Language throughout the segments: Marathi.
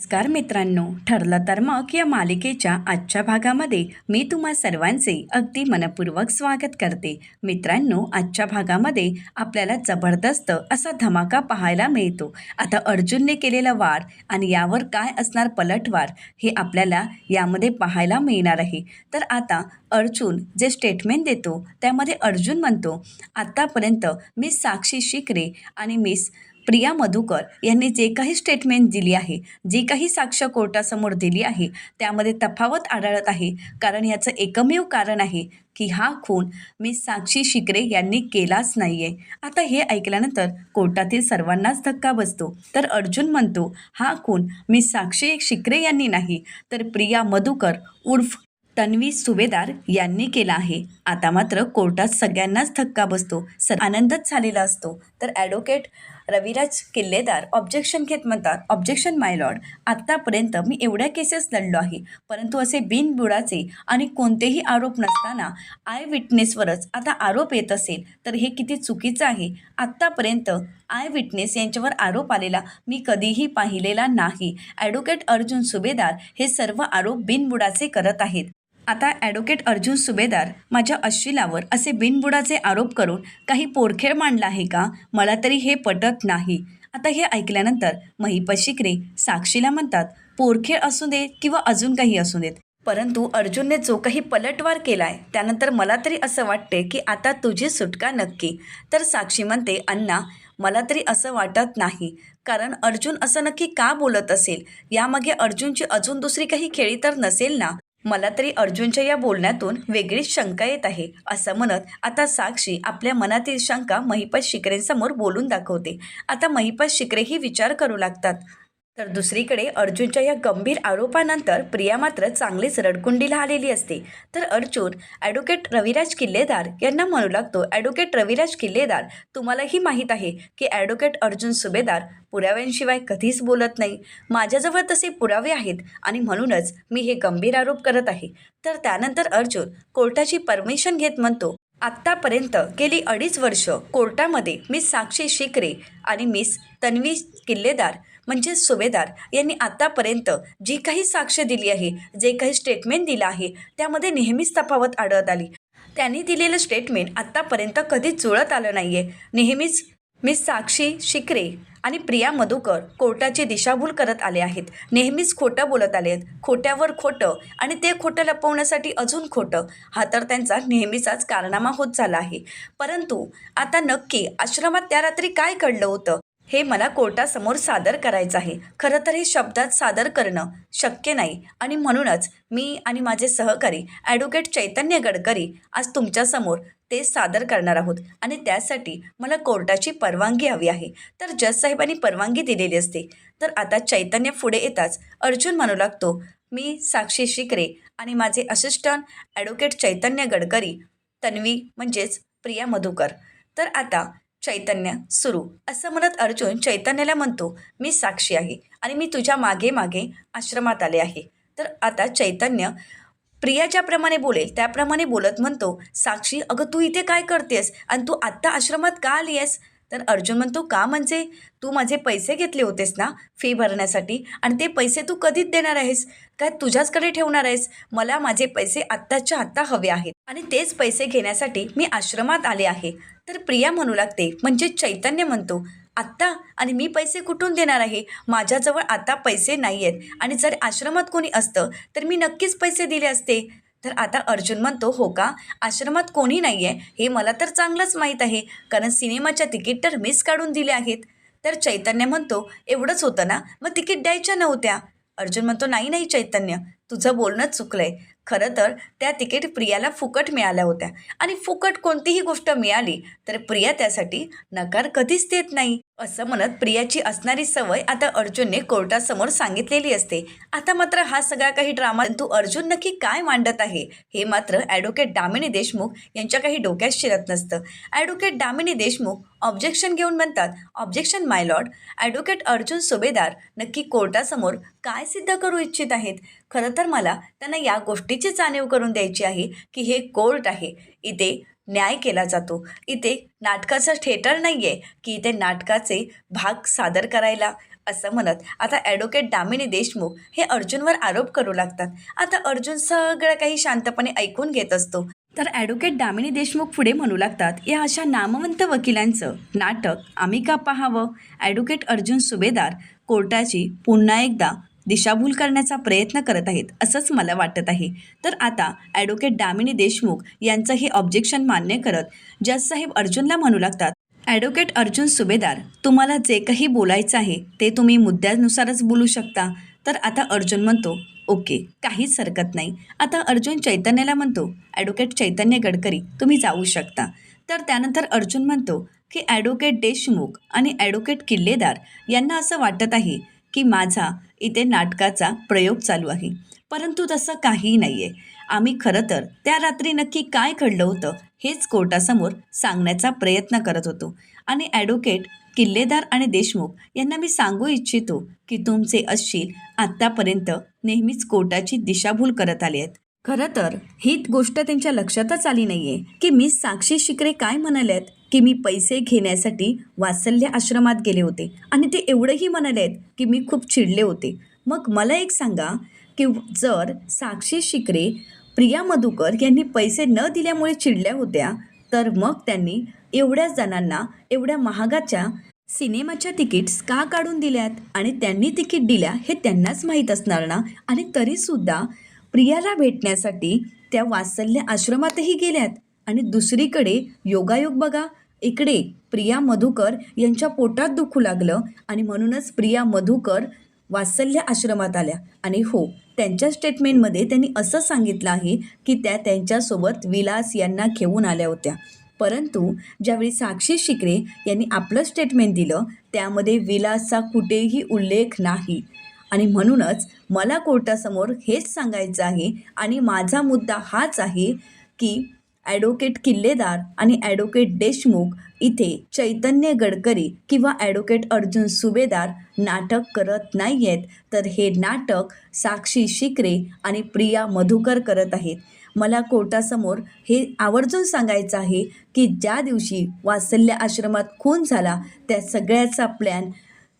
नमस्कार मित्रांनो ठरलं तर मग या मालिकेच्या आजच्या भागामध्ये मी तुम्हा सर्वांचे अगदी मनपूर्वक स्वागत करते. मित्रांनो आजच्या भागामध्ये आपल्याला जबरदस्त असा धमाका पाहायला मिळतो. आता अर्जुनने केलेला वार आणि यावर काय असणार पलटवार हे आपल्याला यामध्ये पाहायला मिळणार आहे. तर आता अर्जुन जे स्टेटमेंट देतो त्यामध्ये अर्जुन म्हणतो आत्तापर्यंत मिस साक्षी शिकरे आणि मिस प्रिया मधुकर यांनी जे काही स्टेटमेंट दिली आहे जी काही साक्ष कोर्टासमोर दिली आहे त्यामध्ये तफावत आढळत आहे. कारण याचं एकमेव कारण आहे की हा खून मी साक्षी शिकरे यांनी केलाच नाही आहे आता हे ऐकल्यानंतर कोर्टातील सर्वांनाच धक्का बसतो. तर अर्जुन म्हणतो हा खून मी साक्षी शिकरे यांनी नाही तर प्रिया मधुकर उर्फ तन्वी सुभेदार यांनी केला आहे. आता मात्र कोर्टात सगळ्यांनाच धक्का बसतो. सर आनंदच झालेला असतो. तर ॲडव्होकेट रविराज किल्लेदार ऑब्जेक्शन घेत म्हणतात ऑब्जेक्शन माय लॉर्ड आत्तापर्यंत मी एवढ्या केसेस लढलो आहे. परंतु असे बिनबुडाचे आणि कोणतेही आरोप नसताना आय विटनेसवरच आता आरोप येत असेल तर हे किती चुकीचं आहे. आत्तापर्यंत आय विटनेस यांच्यावर आरोप आलेला मी कधीही पाहिलेला नाही. ॲडव्होकेट अर्जुन सुभेदार हे सर्व आरोप बिनबुडाचे करत आहेत. आता ॲडव्होकेट अर्जुन सुभेदार माझ्या अश्विलावर असे बिनबुडाचे आरोप करून काही पोरखेळ मांडला आहे का? मला तरी हे पटत नाही. आता हे ऐकल्यानंतर महिपत शिकरे साक्षीला म्हणतात पोरखेळ असू देत किंवा अजून काही असू देत. परंतु अर्जुनने जो काही पलटवार केला आहे त्यानंतर मला तरी असं वाटते की आता तुझी सुटका नक्की. तर साक्षी म्हणते अण्णा मला तरी असं वाटत नाही. कारण अर्जुन असं नक्की का बोलत असेल? यामागे अर्जुनची अजून दुसरी काही खेळी तर नसेल ना? मला तरी अर्जुनच्या या बोलण्यातून वेगळीच शंका येत आहे असं म्हणत आता साक्षी आपल्या मनातील शंका महिपत शिकरेंसमोर बोलून दाखवते. आता महिपत शिकरेही विचार करू लागतात. तर दुसरीकडे अर्जुनच्या या गंभीर आरोपानंतर प्रिया मात्र चांगलीच रडकुंडीला आलेली असते. तर अर्जुन ॲडव्होकेट रविराज किल्लेदार यांना म्हणू लागतो ॲडव्होकेट रविराज किल्लेदार तुम्हालाही माहीत आहे की ॲडव्होकेट अर्जुन सुभेदार पुराव्यांशिवाय कधीच बोलत नाही. माझ्याजवळ तसे पुरावे आहेत आणि म्हणूनच मी हे गंभीर आरोप करत आहे. तर त्यानंतर अर्जुन कोर्टाची परमिशन घेत म्हणतो आत्तापर्यंत गेली अडीच वर्ष कोर्टामध्ये मिस साक्षी शिकरे आणि मिस तन्वी किल्लेदार म्हणजे सुभेदार यांनी आत्तापर्यंत जी काही साक्ष दिली आहे जे काही स्टेटमेंट दिलं आहे त्यामध्ये नेहमीच तफावत आढळत आली. त्यांनी दिलेलं स्टेटमेंट आत्तापर्यंत कधीच जुळत आलं नाही आहे नेहमीच मिस साक्षी शिकरे आणि प्रिया मधुकर कोर्टाची दिशाभूल करत आले आहेत. नेहमीच खोटं बोलत आले आहेत. खोट्यावर खोटं आणि ते खोटं लपवण्यासाठी अजून खोटं. हा तर त्यांचा नेहमीचाच कारनामा होत झाला आहे. परंतु आता नक्की आश्रमात त्या रात्री काय घडलं होतं? हे मला कोर्टासमोर सादर करायचं आहे. खरं तर हे शब्दात सादर करणं शक्य नाही. आणि म्हणूनच मी आणि माझे सहकारी ॲडव्होकेट चैतन्य गडकरी आज तुमच्यासमोर ते सादर करणार आहोत. आणि त्यासाठी मला कोर्टाची परवानगी हवी आहे. तर जज साहेबांनी परवानगी दिलेली असते. तर आता चैतन्य पुढे येताच अर्जुन म्हणू लागतो मी साक्षी शिकरे आणि माझे असिस्टंट ॲडव्होकेट चैतन्य गडकरी तन्वी म्हणजेच प्रिया मधुकर. तर आता चैतन्य सुरू. असं म्हणत अर्जुन चैतन्याला म्हणतो मी साक्षी आहे आणि मी तुझ्या मागे मागे आश्रमात आले आहे. तर आता चैतन्य प्रिया ज्याप्रमाणे बोलेल त्याप्रमाणे बोलत म्हणतो साक्षी अगं तू इथे काय करतेस? आणि तू आत्ता आश्रमात का आली आहेस तर अर्जुन म्हणतो का म्हणजे? तू माझे पैसे घेतले होतेस ना फी भरण्यासाठी आणि ते पैसे तू कधीच देणार आहेस? काय तुझ्याचकडे ठेवणार आहेस? मला माझे पैसे आत्ताच्या आत्ता हवे आहेत. आणि तेच पैसे घेण्यासाठी मी आश्रमात आले आहे. तर प्रिया म्हणू लागते म्हणजे चैतन्य म्हणतो आत्ता? आणि मी पैसे कुठून देणार आहे? माझ्याजवळ आता पैसे नाही आहेत. आणि जर आश्रमात कोणी असतं तर मी नक्कीच पैसे दिले असते. तर आता अर्जुन म्हणतो हो का? आश्रमात कोणी नाही आहे? हे मला तर चांगलंच माहीत आहे. कारण सिनेमाच्या तिकीट तर मिस काढून दिले आहेत. तर चैतन्य म्हणतो एवढंच होतं ना? मग तिकीट द्यायच्या नव्हत्या. अर्जुन म्हणतो नाही नाही चैतन्य तुझं बोलणं चुकलं आहे खरं तर त्या तिकीट प्रियाला फुकट मिळाल्या होत्या. आणि फुकट कोणतीही गोष्ट मिळाली तर प्रिया त्यासाठी नकार कधीच देत नाही. असं म्हणत प्रियाची असणारी सवय आता अर्जुनने कोर्टासमोर सांगितलेली असते. आता मात्र हा सगळा काही ड्रामा तू अर्जुन नक्की काय मांडत आहे हे मात्र ॲडव्होकेट दामिनी देशमुख यांच्या काही डोक्यात शिरत नसतं. ॲडव्होकेट दामिनी देशमुख ऑब्जेक्शन घेऊन म्हणतात objection my lord advocate Arjun Subhedar नक्की कोर्टासमोर काय सिद्ध करू इच्छित आहेत? खरं तर मला त्यांना या याची जाणीव करून द्यायची आहे की हे कोर्ट आहे. इथे न्याय केला जातो. इथे नाटकाचं थिएटर नाही आहे की इथे नाटकाचे भाग सादर करायला असं म्हणत. आता ॲडव्होकेट दामिनी देशमुख हे अर्जुनवर आरोप करू लागतात. आता अर्जुन सगळं काही शांतपणे ऐकून घेत असतो. तर ॲडव्होकेट दामिनी देशमुख पुढे म्हणू लागतात या अशा नामवंत वकिलांचं नाटक आम्ही का पाहावं? ॲडव्होकेट अर्जुन सुभेदार कोर्टाची पुन्हा एकदा दिशाभूल करण्याचा प्रयत्न करत आहेत असंच मला वाटत आहे. तर आता ॲडव्होकेट दामिनी देशमुख यांचं हे ऑब्जेक्शन मान्य करत जज साहेब अर्जुनला म्हणू लागतात ॲडव्होकेट अर्जुन सुभेदार तुम्हाला जे काही बोलायचं आहे ते तुम्ही मुद्द्यानुसारच बोलू शकता. तर आता अर्जुन म्हणतो ओके काहीच हरकत नाही. आता अर्जुन चैतन्याला म्हणतो ॲडव्होकेट चैतन्य गडकरी तुम्ही जाऊ शकता. तर त्यानंतर अर्जुन म्हणतो की ॲडव्होकेट देशमुख आणि ॲडव्होकेट किल्लेदार यांना असं वाटत आहे की माझा इथे नाटकाचा प्रयोग चालू आहे. परंतु तसं काहीही नाही आहे आम्ही खरं तर त्या रात्री नक्की काय घडलं होतं हेच कोर्टासमोर सांगण्याचा प्रयत्न करत होतो. आणि ॲडव्होकेट किल्लेदार आणि देशमुख यांना मी सांगू इच्छितो की तुमचे अश्शील आत्तापर्यंत नेहमीच कोर्टाची दिशाभूल करत आले आहेत. खरं तर ही गोष्ट त्यांच्या लक्षातच आली नाही आहे की मी साक्षी शिकरे काय म्हणाले आहेत की मी पैसे घेण्यासाठी वात्सल्य आश्रमात गेले होते. आणि ते एवढंही म्हणाले आहेत की मी खूप चिडले होते. मग मला एक सांगा की जर साक्षी शिकरे प्रिया मधुकर यांनी पैसे न दिल्यामुळे चिडल्या होत्या तर मग त्यांनी एवढ्या जणांना एवढ्या महागाच्या सिनेमाच्या तिकीट्स का काढून दिल्यात? आणि त्यांनी तिकीट दिल्या हे त्यांनाच माहीत असणार ना? आणि तरीसुद्धा प्रियाला भेटण्यासाठी त्या वात्सल्य आश्रमातही गेल्यात. आणि दुसरीकडे योगायोग बघा. इकडे प्रिया मधुकर यांच्या पोटात दुखू लागलं आणि म्हणूनच प्रिया मधुकर वात्सल्य आश्रमात आल्या. आणि हो त्यांच्या स्टेटमेंटमध्ये त्यांनी असं सांगितलं आहे की त्या त्यांच्यासोबत विलास यांना घेऊन आल्या होत्या. परंतु ज्यावेळी साक्षी शिकरे यांनी आपलं स्टेटमेंट दिलं त्यामध्ये विलासचा कुठेही उल्लेख नाही. आणि म्हणूनच मला कोर्टासमोर हेच सांगायचं आहे आणि माझा मुद्दा हाच आहे की ॲडव्होकेट किल्लेदार आणि ॲडव्होकेट देशमुख इथे चैतन्य गडकरी किंवा ॲडव्होकेट अर्जुन सुभेदार नाटक करत नाही आहेत तर हे नाटक साक्षी शिकरे आणि प्रिया मधुकर करत आहेत. मला कोर्टासमोर हे आवर्जून सांगायचं आहे की ज्या दिवशी वात्सल्य आश्रमात खून झाला त्या सगळ्याचा प्लॅन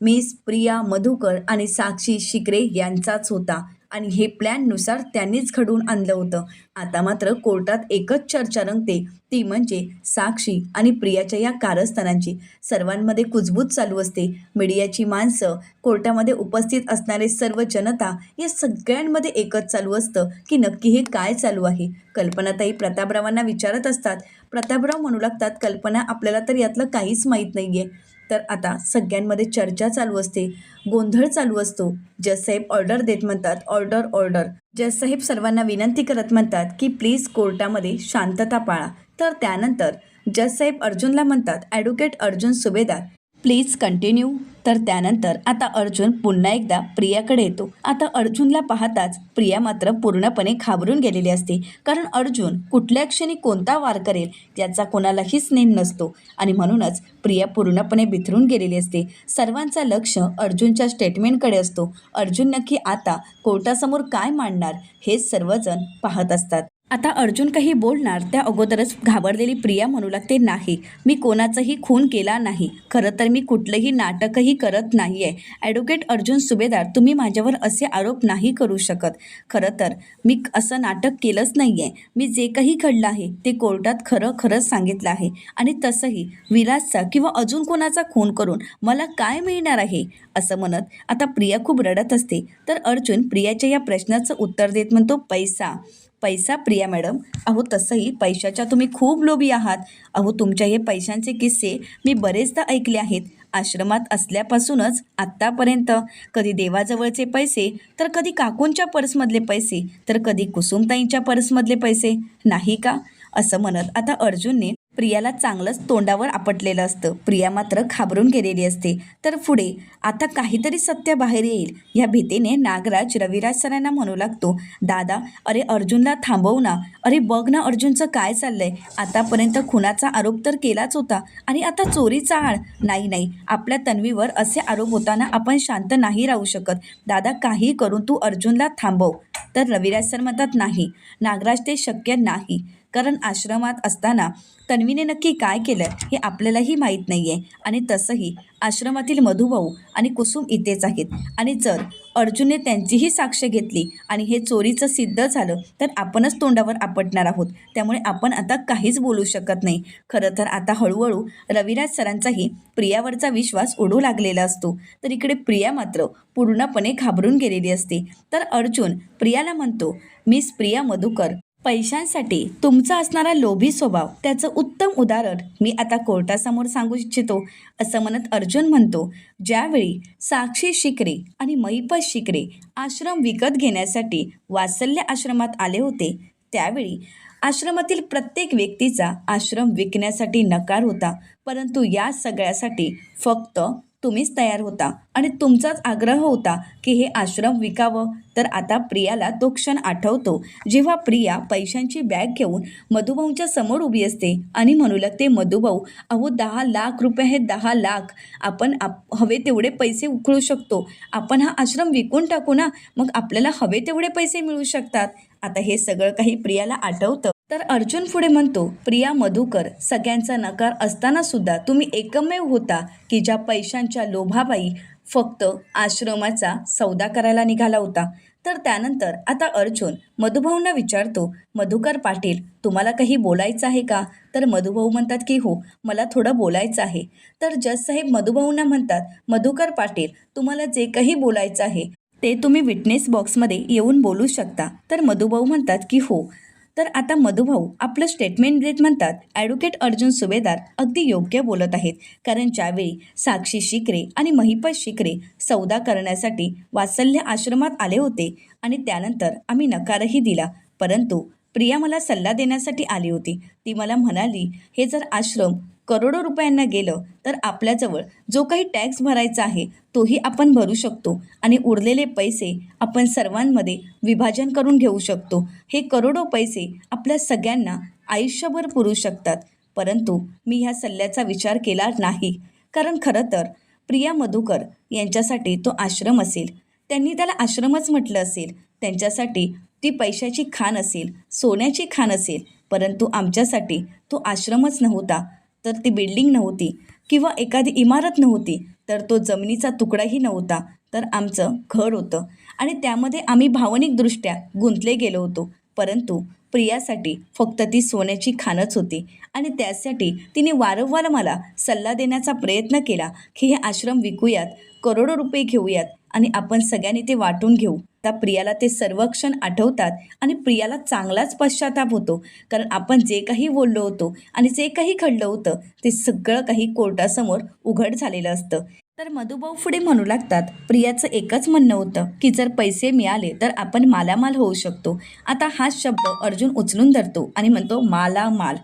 मिस प्रिया मधुकर आणि साक्षी शिकरे यांचाच होता. आणि हे प्लॅननुसार त्यांनीच घडवून आणलं होतं. आता मात्र कोर्टात एकच चर्चा रंगते. ती म्हणजे साक्षी आणि प्रियाच्या या कारस्थानांची. सर्वांमध्ये कुजबूज चालू असते. मीडियाची माणसं कोर्टामध्ये उपस्थित असणारे सर्व जनता या सगळ्यांमध्ये एकच चालू असतं की नक्की हे काय चालू आहे. कल्पनाताई प्रतापरावांना विचारत असतात. प्रतापराव म्हणू लागतात कल्पना आपल्याला तर यातलं काहीच माहीत नाही आहे तर आता सगळ्यांमध्ये चर्चा चालू असते गोंधळ चालू असतो. जससाहेब ऑर्डर देत म्हणतात ऑर्डर ऑर्डर. जससाहेब सर्वांना विनंती करत म्हणतात की प्लीज कोर्टामध्ये शांतता पाळा. तर त्यानंतर जससाहेब अर्जुनला म्हणतात advocate Arjun Subhedar please continue. तर त्यानंतर आता अर्जुन पुन्हा एकदा प्रियाकडे येतो. आता अर्जुनला पाहताच प्रिया मात्र पूर्णपणे घाबरून गेलेली असते. कारण अर्जुन कुठल्या क्षणी कोणता वार करेल याचा कोणालाही नेम नसतो. आणि म्हणूनच प्रिया पूर्णपणे बिथरून गेलेली असते. सर्वांचा लक्ष अर्जुनच्या स्टेटमेंटकडे असतो. अर्जुन नक्की आता कोर्टासमोर काय मांडणार हे सर्वजण पाहत असतात. आता अर्जुन काही बोलणार त्या अगोदरच घाबरलेली प्रिया म्हणू लागते नाही मी कोणाचाही खून केला नाही. खरं तर मी कुठलंही नाटकही करत नाही आहे ॲडव्होकेट अर्जुन सुभेदार तुम्ही माझ्यावर असे आरोप नाही करू शकत. खरं तर मी असं नाटक केलंच नाही आहे मी जे काही घडलं आहे ते कोर्टात खरं खरंच सांगितलं आहे. आणि तसंही विलासचा किंवा अजून कोणाचा खून करून मला काय मिळणार आहे? असं म्हणत आता प्रिया खूप रडत असते. तर अर्जुन प्रियाच्या या प्रश्नाचं उत्तर देत म्हणतो पैसा. पैसा प्रिया मॅडम. अहो तसंही पैशाच्या तुम्ही खूप लोभी आहात. अहो तुमच्या हे पैशांचे किस्से मी बरेचदा ऐकले आहेत. आश्रमात असल्यापासूनच आत्तापर्यंत. कधी देवाजवळचे पैसे तर कधी काकूंच्या पर्समधले पैसे तर कधी कुसुमताईंच्या पर्समधले पैसे. नाही का? असं म्हणत आता अर्जुनने प्रियाला चांगलंच तोंडावर आपटलेलं असतं. प्रिया मात्र घाबरून गेलेली असते. तर पुढे आता काहीतरी सत्य बाहेर येईल. या भीतीने नागराज रविराज सरांना म्हणू लागतो दादा अरे अर्जुनला थांबव ना. अरे बघ ना अर्जुनचं काय चाललंय. आतापर्यंत खुनाचा आरोप तर केलाच होता आणि आता चोरीचा आळ नाही नाही. आपल्या तन्वीवर असे आरोप होताना आपण शांत नाही राहू शकत. दादा काही करून तू अर्जुनला थांबव. तर रविराज सर म्हणतात नाही. नागराज ते शक्य नाही. कारण आश्रमात असताना तन्वीने नक्की काय केलं हे आपल्यालाही माहीत नाही आहे आणि तसंही आश्रमातील मधुभाऊ आणि कुसुम इथेच आहेत. आणि जर अर्जुनने त्यांचीही साक्ष घेतली आणि हे चोरीचं सिद्ध झालं तर आपणच तोंडावर आपटणार आहोत. त्यामुळे आपण आता काहीच बोलू शकत नाही. खरं तर आता हळूहळू रविराज सरांचाही प्रियावरचा विश्वास उडू लागलेला असतो. तर इकडे प्रिया मात्र पूर्णपणे घाबरून गेलेली असते. तर अर्जुन प्रियाला म्हणतो मिस प्रिया मधुकर पैशांसाठी तुमचा असणारा लोभी स्वभाव त्याचं उत्तम उदाहरण मी आता कोर्टासमोर सांगू इच्छितो असं म्हणत अर्जुन म्हणतो ज्यावेळी साक्षी शिकरे आणि महिपत शिकरे आश्रम विकत घेण्यासाठी वात्सल्य आश्रमात आले होते त्यावेळी आश्रमातील प्रत्येक व्यक्तीचा आश्रम विकण्यासाठी नकार होता परंतु या सगळ्यासाठी फक्त तुम्हीच तयार होता आणि तुमचाच आग्रह होता की हे आश्रम विकावं. तर आता प्रियाला तो क्षण आठवतो जेव्हा प्रिया पैशांची बॅग घेऊन मधुभाऊंच्या समोर उभी असते आणि म्हणू लागते मधुभाऊ अहो दहा लाख रुपये आहेत दहा लाख. आपण आप हवे तेवढे पैसे उकळू शकतो. आपण हा आश्रम विकून टाकू ना. मग आपल्याला हवे तेवढे पैसे मिळू शकतात. आता हे सगळं काही प्रियाला आठवतं. तर अर्जुन पुढे म्हणतो प्रिया मधुकर सगळ्यांचा नकार असताना सुद्धा तुम्ही एकमेव होता की ज्या पैशांच्या लोभाबाई फक्त आश्रमाचा सौदा करायला निघाला होता. तर त्यानंतर आता अर्जुन मधुभाऊंना विचारतो मधुकर पाटील तुम्हाला काही बोलायचं आहे का? तर मधुभाऊ म्हणतात की हो मला थोडं बोलायचं आहे. तर जज साहेब मधुभाऊंना म्हणतात मधुकर पाटील तुम्हाला जे काही बोलायचं आहे ते तुम्ही विटनेस बॉक्समध्ये येऊन बोलू शकता. तर मधुभाऊ म्हणतात की हो. तर आता मधुभाऊ आपलं स्टेटमेंट देत म्हणतात ॲडव्होकेट अर्जुन सुभेदार अगदी योग्य बोलत आहेत. कारण ज्यावेळी साक्षी शिकरे आणि महिपत शिकरे सौदा करण्यासाठी वात्सल्य आश्रमात आले होते आणि त्यानंतर आम्ही नकारही दिला. परंतु प्रिया मला सल्ला देण्यासाठी आली होती. ती मला म्हणाली हे जर आश्रम करोडो रुपयांना गेलं तर आपल्याजवळ जो काही टॅक्स भरायचा आहे तोही आपण भरू शकतो. आणि उरलेले पैसे आपण सर्वांमध्ये विभाजन करून घेऊ शकतो. हे करोडो पैसे आपल्या सगळ्यांना आयुष्यभर पुरू शकतात. परंतु मी ह्या सल्ल्याचा विचार केला नाही. कारण खरं तर प्रिया मधुकर यांच्यासाठी तो आश्रम असेल. त्यांनी त्याला आश्रमच म्हटलं असेल. त्यांच्यासाठी ती पैशाची खाण असेल सोन्याची खाण असेल. परंतु आमच्यासाठी तो आश्रमच नव्हता. तर ती बिल्डिंग नव्हती किंवा एखादी इमारत नव्हती तर तो जमिनीचा तुकडाही नव्हता तर आमचं घर होतं. आणि त्यामध्ये आम्ही भावनिकदृष्ट्या गुंतले गेलो होतो परंतु प्रियासाठी फक्त ती सोन्याची खाणच होती आणि त्यासाठी तिने वारंवार मला सल्ला देण्याचा प्रयत्न केला की हे आश्रम विकूयात करोडो रुपये घेऊयात आणि आपण सगळ्यांनी ते वाटून घेऊ. आता प्रियाला ते सर्व क्षण आठवतात आणि प्रियाला चांगलाच पश्चाताप होतो. कारण आपण जे काही बोललो होतो आणि जे काही घडलं होतं ते सगळं काही कोर्टासमोर उघड झालेलं असतं. तर मधुभाऊ पुढे म्हणू लागतात प्रियाचं एकच म्हणणं होतं की जर पैसे मिळाले तर आपण मालामाल होऊ शकतो. आता हाच शब्द अर्जुन उचलून धरतो आणि म्हणतो मालामाल.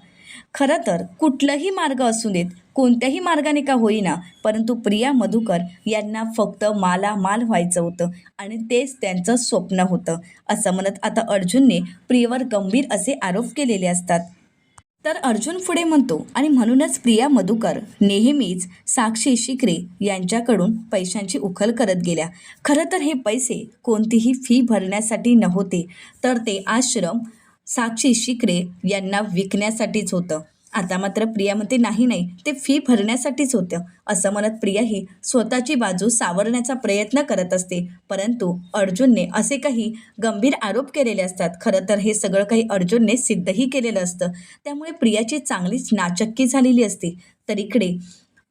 खरं तर कुठलंही मार्ग असू देत कोणत्याही मार्गाने का होईना परंतु प्रिया मधुकर यांना फक्त मालामाल व्हायचं होतं आणि तेच त्यांचं स्वप्न होतं असं म्हणत आता अर्जुनने प्रियवर गंभीर असे आरोप केलेले असतात. तर अर्जुन पुढे म्हणतो आणि म्हणूनच प्रिया मधुकर नेहमीच साक्षी शिकरे यांच्याकडून पैशांची उखल करत गेल्या. खरं तर हे पैसे कोणतीही फी भरण्यासाठी नव्हते तर ते आश्रम साक्षी शिकरे यांना विकण्यासाठीच होतं. आता मात्र प्रिया म्हणते नाही नाही ते फी भरण्यासाठीच होतं. असं म्हणत प्रिया ही स्वतःची बाजू सावरण्याचा प्रयत्न करत असते. परंतु अर्जुनने असे काही गंभीर आरोप केलेले असतात. खरं तर हे सगळं काही अर्जुनने सिद्धही केलेलं असतं. त्यामुळे प्रियाची चांगलीच नाचक्की झालेली असते. तर इकडे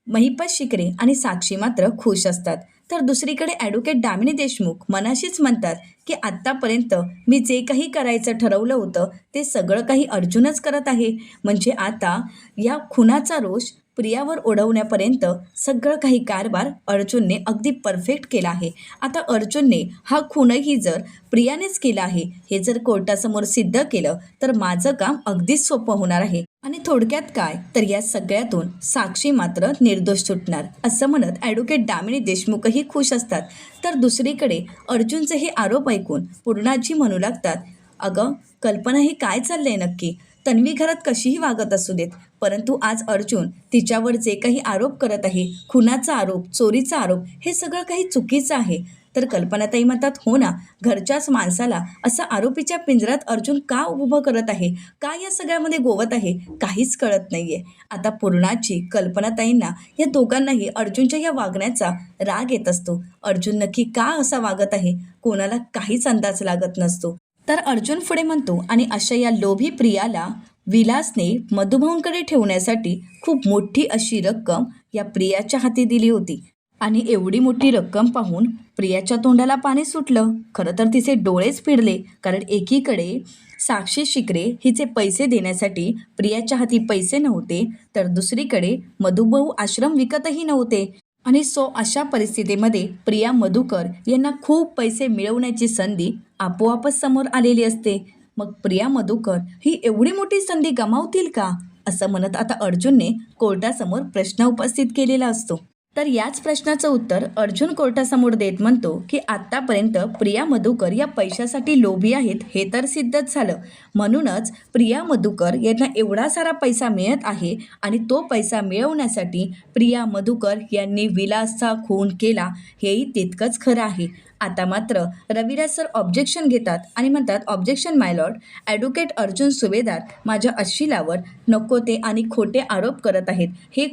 महिपत शिकरे आणि साक्षी मात्र खुश असतात. तर दुसरीकडे ॲडव्होकेट दामिनी देशमुख मनाशीच म्हणतात की आत्तापर्यंत मी जे काही करायचं ठरवलं होतं ते सगळं काही अर्जुनच करत आहे. म्हणजे आता या खुनाचा रोष प्रियावर ओढवण्यापर्यंत सगळं काही कारभार अर्जुनने अगदी परफेक्ट केला आहे. आता अर्जुनने हा खूनही जर प्रियानेच केला आहे हे जर कोर्टासमोर सिद्ध केलं तर माझं काम अगदीच सोपं होणार आहे. आणि थोडक्यात काय? तर या सगळ्यातून साक्षी मात्र निर्दोष सुटणार. असं म्हणत ॲडव्होकेट दामिनी देशमुखही खुश असतात. तर दुसरीकडे अर्जुनचे हे आरोप ऐकून पूर्णाजी म्हणू लागतात अगं कल्पना हे काय चाललंय नक्की? तन्वी घरात कशीही वागत असू देत परंतु आज अर्जुन तिच्यावर जे काही आरोप करत आहे खुनाचा आरोप चोरीचा आरोप हे सगळं काही चुकीचं आहे. तर कल्पनाताई म्हणतात हो ना घरच्याच माणसाला असं आरोपीच्या पिंजऱ्यात अर्जुन का उभं करत आहे? का या सगळ्यामध्ये गोवत आहे? काहीच कळत नाहीये. आता पूर्णाची कल्पनाताईंना या दोघांनाही अर्जुनच्या या वागण्याचा राग येत असतो. अर्जुन नक्की का असा वागत आहे? कोणाला काहीच अंदाज लागत नसतो. तर अर्जुन पुढे म्हणतो आणि अशा या लोभी प्रियाला विलासने मधुभाऊंकडे ठेवण्यासाठी खूप मोठी अशी रक्कम या प्रियाच्या हाती दिली होती. आणि एवढी मोठी रक्कम पाहून प्रियाच्या तोंडाला पाणी सुटलं. खरं तर तिचे डोळेच फिरले कारण एकीकडे साक्षी शिकरे हिचे पैसे देण्यासाठी प्रियाच्या हाती पैसे नव्हते तर दुसरीकडे मधुभाऊ आश्रम विकतही नव्हते. आणि सो अशा परिस्थितीमध्ये प्रिया मधुकर यांना खूप पैसे मिळवण्याची संधी आपोआपच समोर आलेली असते. मग प्रिया मधुकर ही एवढी मोठी संधी गमावतील का? असं म्हणत आता अर्जुनने कोर्टासमोर प्रश्न उपस्थित केलेला असतो. तर याच प्रश्नाचं उत्तर अर्जुन कोर्टासमोर देत म्हणतो की आत्तापर्यंत प्रिया मधुकर या पैशासाठी लोभी आहेत हे तर सिद्धच झालं. म्हणूनच प्रिया मधुकर यांना एवढा सारा पैसा मिळत आहे आणि तो पैसा मिळवण्यासाठी प्रिया मधुकर यांनी विलासचा खून केला हेही तितकंच खरं आहे. आता मात्र रविराज सर ऑब्जेक्शन घेतात आणि म्हणतात objection my lord advocate Arjun Subhedar माझ्या अशिलावर नको ते आणि खोटे आरोप करत आहेत. हे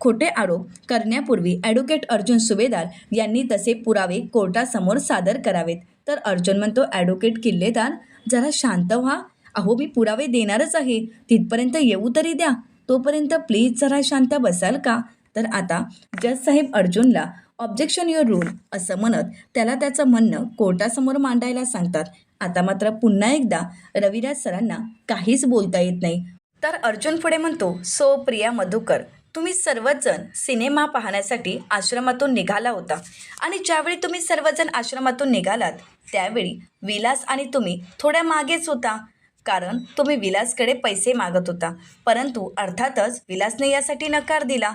खोटे आरोप करण्यापूर्वी ॲडव्होकेट अर्जुन सुभेदार यांनी तसे पुरावे कोर्टासमोर सादर करावेत. तर अर्जुन म्हणतो ॲडव्होकेट किल्लेदार जरा शांत व्हा. अहो मी पुरावे देणारच आहे. तिथपर्यंत येऊ तरी द्या. तोपर्यंत प्लीज जरा शांत बसाल का? तर आता जज साहेब अर्जुनला ऑब्जेक्शन युअर रूल असं म्हणत त्याला त्याचं म्हणणं कोर्टासमोर मांडायला सांगतात. आता मात्र पुन्हा एकदा रविराज सरांना काहीच बोलता येत नाही. तर अर्जुन पुढे म्हणतो सो प्रिया मधुकर तुम्ही सर्वजण सिनेमा पाहण्यासाठी आश्रमातून निघाला होता. आणि ज्यावेळी तुम्ही सर्वजण आश्रमातून निघालात त्यावेळी विलास आणि तुम्ही थोड्या मागेच होता. कारण तुम्ही विलासकडे पैसे मागत होता. परंतु अर्थातच विलासने यासाठी नकार दिला.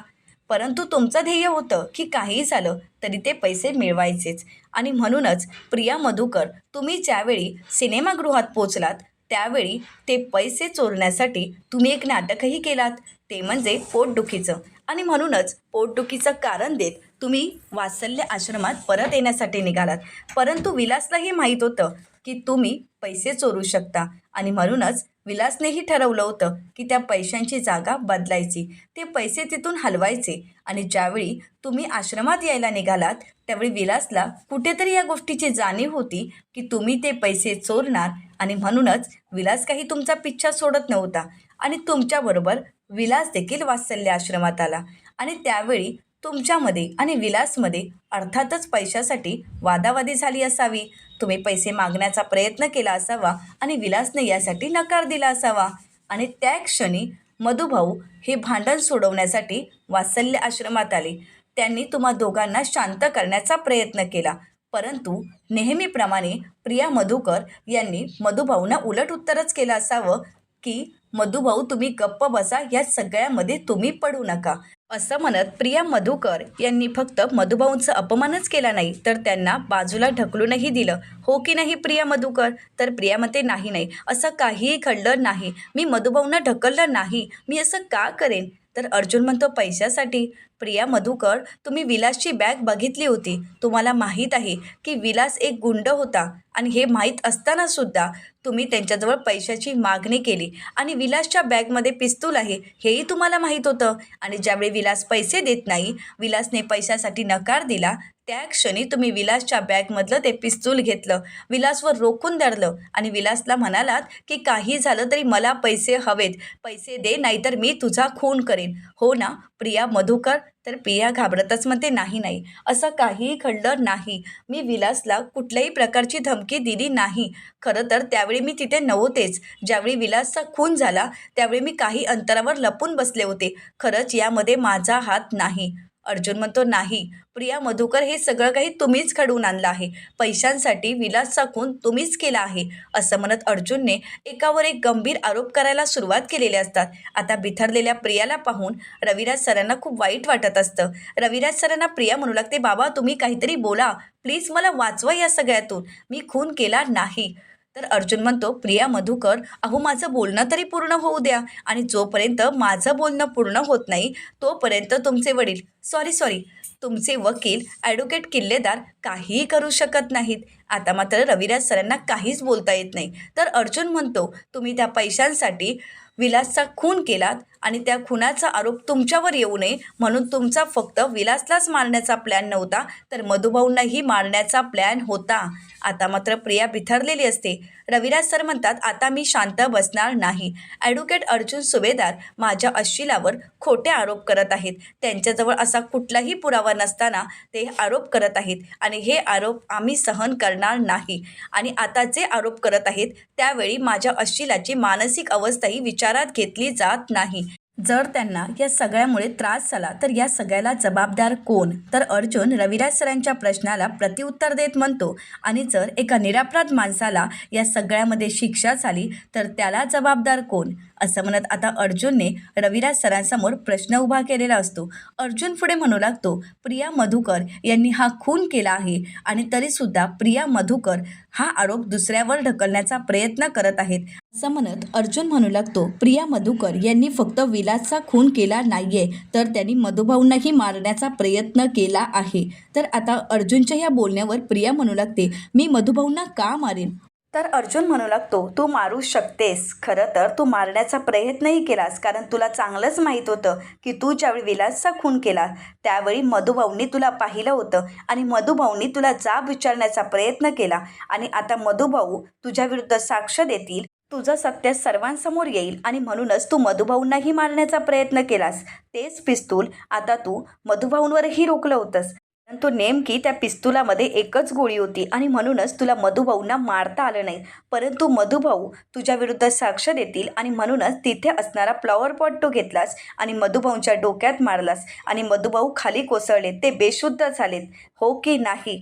परंतु तुमचं ध्येय होतं की काहीही झालं तरी ते पैसे मिळवायचेच. आणि म्हणूनच प्रिया मधुकर तुम्ही ज्यावेळी सिनेमागृहात पोचलात त्यावेळी ते पैसे चोरण्यासाठी तुम्ही एक नाटकही केलात. ते म्हणजे पोटदुखीचं. आणि म्हणूनच पोटदुखीचं कारण देत तुम्ही वात्सल्य आश्रमात परत येण्यासाठी निघालात. परंतु विलासलाही माहीत होतं की तुम्ही पैसे चोरू शकता. आणि म्हणूनच विलासनेही ठरवलं होतं की त्या पैशांची जागा बदलायची. ते पैसे तिथून हलवायचे. आणि ज्यावेळी तुम्ही आश्रमात यायला निघालात त्यावेळी विलासला कुठेतरी या गोष्टीची जाणीव होती की तुम्ही ते पैसे चोरणार. आणि म्हणूनच विलास काही तुमचा पिच्छा सोडत नव्हता. आणि तुमच्याबरोबर विलास देखील वात्सल्य आश्रमात आला. आणि त्यावेळी तुमच्यामध्ये आणि विलासमध्ये अर्थातच पैशासाठी वादावादी झाली असावी. तुम्ही पैसे मागण्याचा प्रयत्न केला असावा आणि विलासने यासाठी नकार दिला असावा. आणि त्या क्षणी मधुभाऊ हे भांडण सोडवण्यासाठी वात्सल्य आश्रमात आले. त्यांनी तुम्हा दोघांना शांत करण्याचा प्रयत्न केला. परंतु नेहमीप्रमाणे प्रिया मधुकर यांनी मधुभाऊंना उलट उत्तरच केलं असावं की मधुभाऊ तुम्ही गप्प बसा या सगळ्यामध्ये तुम्ही पडू नका. असं म्हणत प्रिया मधुकर यांनी फक्त मधुभाऊंचा अपमानच केला नाही तर त्यांना बाजूला ढकलूनही दिलं. हो की नाही प्रिया मधुकर? तर प्रिया म्हणते नाही नाही असं काहीही घडलं नाही. मी मधुभाऊंना ढकललं नाही. मी असं का करेन? तर अर्जुन म्हणतो पैशासाठी? प्रिया मधुकर तुम्ही विलासची बॅग बघितली होती. तुम्हाला माहीत आहे की विलास एक गुंड होता आणि हे माहीत असतानासुद्धा तुम्ही त्यांच्याजवळ पैशाची मागणी केली आणि विलासच्या बॅगमध्ये पिस्तूल आहे. हेही तुम्हाला माहीत होतं. आणि ज्यावेळी विलास पैसे देत नाही विलासने पैशासाठी नकार दिला त्या क्षणी तुम्ही विलासच्या बॅगमधलं ते पिस्तूल घेतलं विलासवर रोखून धरलं आणि विलासला म्हणालात की काही झालं तरी मला पैसे हवेत पैसे दे नाहीतर मी तुझा खून करेन. हो ना प्रिया मधुकर? तर प्रिया घाबरतच म्हणते नाही नाही. असं काहीही घडलं नाही. मी विलासला कुठल्याही प्रकारची धमकी दिली नाही. खरं तर त्यावेळी मी तिथे नव्हतेच. ज्यावेळी विलासचा खून झाला त्यावेळी मी काही अंतरावर लपून बसले होते. खरंच यामध्ये माझा हात नाही. अर्जुन म्हणतो नाही प्रिया मधुकर हे सगळं काही तुम्हीच घडवून आणलं आहे. पैशांसाठी विलास खून तुम्हीच केला आहे. असं म्हणत अर्जुनने एकावर एक गंभीर आरोप करायला सुरुवात केलेले असतात. आता बिथरलेल्या प्रियाला पाहून रविराज सरांना खूप वाईट वाटत असतं. रविराज सरांना प्रिया म्हणू लागते बाबा तुम्ही काहीतरी बोला. प्लीज मला वाचवा या सगळ्यातून. मी खून केला नाही. तर अर्जुन म्हणतो प्रिया मधुकर अहो माझं बोलणं तरी पूर्ण होऊ द्या. आणि जोपर्यंत माझं बोलणं पूर्ण होत नाही तोपर्यंत तुमचे वडील सॉरी सॉरी तुमचे वकील ॲडव्होकेट किल्लेदार काहीही करू शकत नाहीत. आता मात्र रविराज सरांना काहीच बोलता येत नाही. तर अर्जुन म्हणतो तुम्ही त्या पैशांसाठी विलासचा खून केलात? आणि त्या खुनाचा आरोप तुमच्यावर येऊ नये. म्हणून तुमचा फक्त विलासलाच मारण्याचा प्लॅन नव्हता तर मधुभाऊंनाही मारण्याचा प्लॅन होता. आता मात्र प्रिया बिथरलेली असते. रविराज सर म्हणतात आता मी शांत बसणार नाही. ॲडव्होकेट अर्जुन सुभेदार माझ्या अश्विलावर खोटे आरोप करत आहेत. त्यांच्याजवळ असा कुठलाही पुरावा नसताना ते आरोप करत आहेत. आणि हे आरोप आम्ही सहन करणार नाही. आणि आता जे आरोप करत आहेत त्यावेळी माझ्या अश्विलाची मानसिक अवस्थाही विचारात घेतली जात नाही. जर त्यांना या सगळ्यामुळे त्रास झाला तर या सगळ्याला जबाबदार कोण? तर अर्जुन रविराज सरांच्या प्रश्नाला प्रतिउत्तर देत म्हणतो. आणि जर एका निरापराध माणसाला या सगळ्यामध्ये शिक्षा झाली तर त्याला जबाबदार कोण? असं म्हणत आता अर्जुनने रविराज सरांसमोर प्रश्न उभा केलेला असतो. अर्जुन पुढे म्हणू लागतो प्रिया मधुकर यांनी हा खून केला आहे आणि तरीसुद्धा प्रिया मधुकर हा आरोप दुसऱ्यावर ढकलण्याचा प्रयत्न करत आहेत. असं म्हणत अर्जुन म्हणू लागतो प्रिया मधुकर यांनी फक्त विलासचा खून केला नाहीये तर त्यांनी मधुभाऊंनाही मारण्याचा प्रयत्न केला आहे. तर आता अर्जुनच्या या बोलण्यावर प्रिया म्हणू लागते मी मधुभाऊंना का मारेन? तर अर्जुन म्हणू लागतो तू मारू शकतेस. खरं तर तू मारण्याचा प्रयत्नही केलास कारण तुला चांगलंच माहीत होतं की तू ज्यावेळी विलासचा खून केला त्यावेळी मधुभाऊंनी तुला पाहिलं होतं आणि मधुभाऊंनी तुला जाब विचारण्याचा प्रयत्न केला. आणि आता मधुभाऊ तुझ्या विरुद्ध साक्ष देतील तुझं सत्य सर्वांसमोर येईल आणि म्हणूनच तू मधुभाऊंनाही मारण्याचा प्रयत्न केलास. तेच पिस्तूल आता तू मधुभाऊंवरही रोखलं होतंस. परंतु नेमकी त्या पिस्तुलामध्ये एकच गोळी होती आणि म्हणूनच तुला मधुभाऊंना मारता आलं नाही. परंतु मधुभाऊ तुझ्या विरुद्ध साक्ष देतील आणि म्हणूनच तिथे असणारा फ्लॉवर पॉट तो घेतलास आणि मधुभाऊंच्या डोक्यात मारलास आणि मधुभाऊ खाली कोसळले. ते बेशुद्ध झालेत. हो की नाही?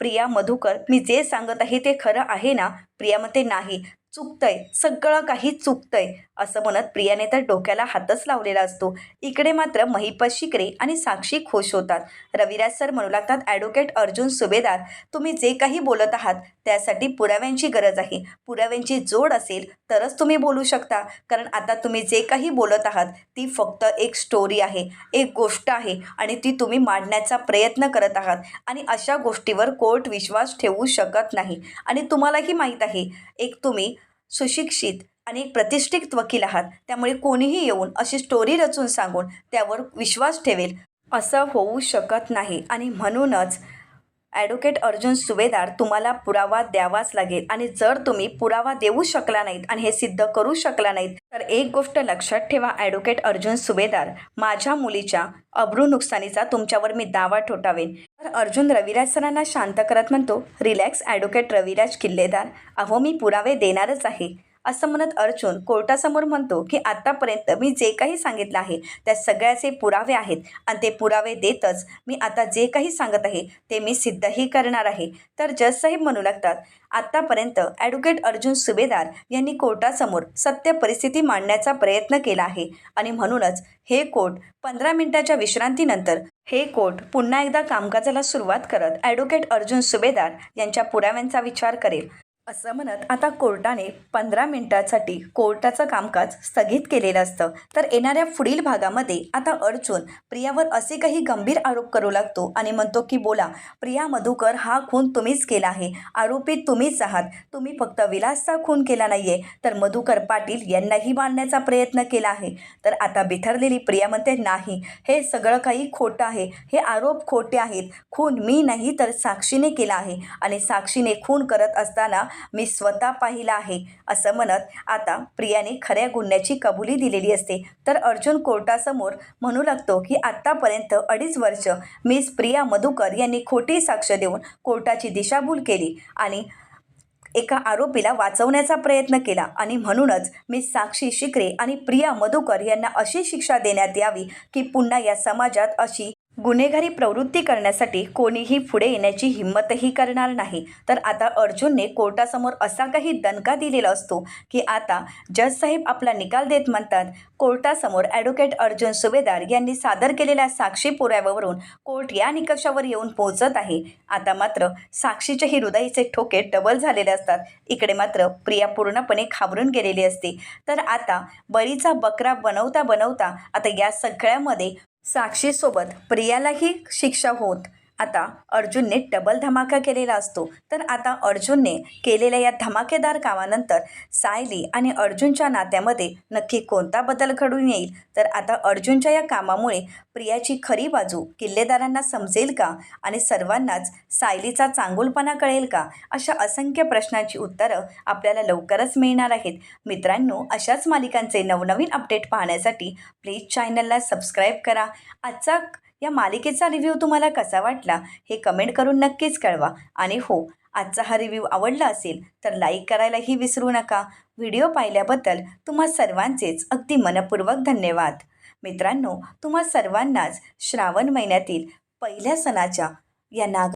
प्रिया मधुकर मी जे सांगत आहे ते खरं आहे ना? प्रिया म्हणते नाही. चुकतंय. सगळं काही चुकतंय असं म्हणत प्रियाने तर डोक्याला हातच लावलेला असतो. इकडे मात्र महिपत शिकरे आणि साक्षी खुश होतात. रविराज सर म्हणू लागतात ॲडव्होकेट अर्जुन सुभेदार तुम्ही जे काही बोलत आहात त्यासाठी पुराव्यांची गरज आहे. पुराव्यांची जोड असेल तरच तुम्ही बोलू शकता. कारण आता तुम्ही जे काही बोलत आहात ती फक्त एक स्टोरी आहे एक गोष्ट आहे आणि ती तुम्ही मांडण्याचा प्रयत्न करत आहात. आणि अशा गोष्टीवर कोर्ट विश्वास ठेवू शकत नाही. आणि तुम्हालाही माहीत आहे एक तुम्ही सुशिक्षित आणि प्रतिष्ठित वकील आहात. त्यामुळे कोणीही येऊन अशी स्टोरी रचून सांगून त्यावर विश्वास ठेवेल असं होऊ शकत नाही. आणि म्हणूनच ॲडव्होकेट अर्जुन सुभेदार तुम्हाला पुरावा द्यावाच लागेल आणि जर तुम्ही पुरावा देऊ शकला नाहीत आणि हे सिद्ध करू शकला नाहीत तर एक गोष्ट लक्षात ठेवा ॲडव्होकेट अर्जुन सुभेदार माझ्या मुलीच्या अब्रू नुकसानीचा तुमच्यावर मी दावा ठोठावेन. तर अर्जुन रविराज सरांना शांत करत म्हणतो रिलॅक्स ॲडव्होकेट रविराज किल्लेदार. अहो मी पुरावे देणारच आहे. असं म्हणत अर्जुन कोर्टासमोर म्हणतो की आत्तापर्यंत मी जे काही सांगितलं आहे त्या सगळ्याचे पुरावे आहेत आणि ते पुरावे देतच मी आता जे काही सांगत आहे ते मी सिद्धही करणार आहे. तर जज साहेब म्हणू लागतात आत्तापर्यंत ॲडव्होकेट अर्जुन सुभेदार यांनी कोर्टासमोर सत्य परिस्थिती मांडण्याचा प्रयत्न केला आहे आणि म्हणूनच हे कोर्ट पंधरा मिनिटाच्या विश्रांतीनंतर हे कोर्ट पुन्हा एकदा कामकाजाला सुरुवात करत ॲडव्होकेट अर्जुन सुभेदार यांच्या पुराव्यांचा विचार करेल. असं म्हणत आता कोर्टाने पंधरा मिनिटांसाठी कोर्टाचं कामकाज स्थगित केलेलं असतं. तर येणाऱ्या पुढील भागामध्ये आता अर्जुन प्रियावर असे काही गंभीर आरोप करू लागतो आणि म्हणतो की बोला प्रिया मधुकर हा खून तुम्हीच केला आहे. आरोपी तुम्हीच आहात. तुम्ही फक्त विलासचा खून केला नाही आहे तर मधुकर पाटील यांनाही मारण्याचा प्रयत्न केला आहे. तर आता बिथरलेली प्रिया म्हणते नाही हे सगळं काही खोटं आहे. हे आरोप खोटे आहेत. खून मी नाही तर साक्षीने केला आहे. आणि साक्षीने खून करत असताना मी स्वतः पाहिला आहे असं म्हणत आता प्रियाने खऱ्या गुन्ह्याची कबुली दिलेली असते. तर अर्जुन कोर्टासमोर म्हणू लागतो की आत्तापर्यंत अडीच वर्ष मिस प्रिया मधुकर यांनी खोटी साक्ष देऊन कोर्टाची दिशाभूल केली आणि एका आरोपीला वाचवण्याचा प्रयत्न केला आणि म्हणूनच मी साक्षी शिकरे आणि प्रिया मधुकर यांना अशी शिक्षा देण्यात यावी की पुन्हा या समाजात अशी गुन्हेगारी प्रवृत्ती करण्यासाठी कोणीही पुढे येण्याची हिंमतही करणार नाही. तर आता अर्जुनने कोर्टासमोर असा काही दणका दिलेला असतो की आता जज साहेब आपला निकाल देत म्हणतात. कोर्टासमोर ॲडव्होकेट अर्जुन सुभेदार यांनी सादर केलेल्या साक्षी पुराव्यावरून कोर्ट या निकषावर येऊन पोहोचत आहे. आता मात्र साक्षीच्याही हृदयाचे ठोके डबल झालेले असतात. इकडे मात्र प्रिया पूर्णपणे खाबरून गेलेली असते. तर आता बळीचा बकरा बनवता बनवता आता या सगळ्यामध्ये साक्षीसोबत प्रियालाही शिक्षा होत. आता अर्जुनने डबल धमाका केलेला असतो. तर आता अर्जुनने केलेल्या या धमाकेदार कामानंतर सायली आणि अर्जुनच्या नात्यामध्ये नक्की कोणता बदल घडून येईल? तर आता अर्जुनच्या या कामामुळे प्रियाची खरी बाजू किल्लेदारांना समजेल का? आणि सर्वांनाच सायलीचा चांगुलपणा कळेल का? अशा असंख्य प्रश्नांची उत्तरं आपल्याला लवकरच मिळणार आहेत. मित्रांनो अशाच मालिकांचे नवनवीन अपडेट पाहण्यासाठी प्लीज चॅनलला सबस्क्राईब करा. आजचा या मालिकेचा रिव्ह्यू तुम्हाला कसा वाटला हे कमेंट करून नक्कीच कळवा. आणि हो आजचा हा रिव्ह्यू आवडला असेल तर लाईक करायलाही विसरू नका. व्हिडिओ पाहिल्याबद्दल तुम्हा सर्वांचेच अगदी मनपूर्वक धन्यवाद. मित्रांनो तुम्हा सर्वांनाच श्रावण महिन्यातील पहिल्या सणाच्या या नाग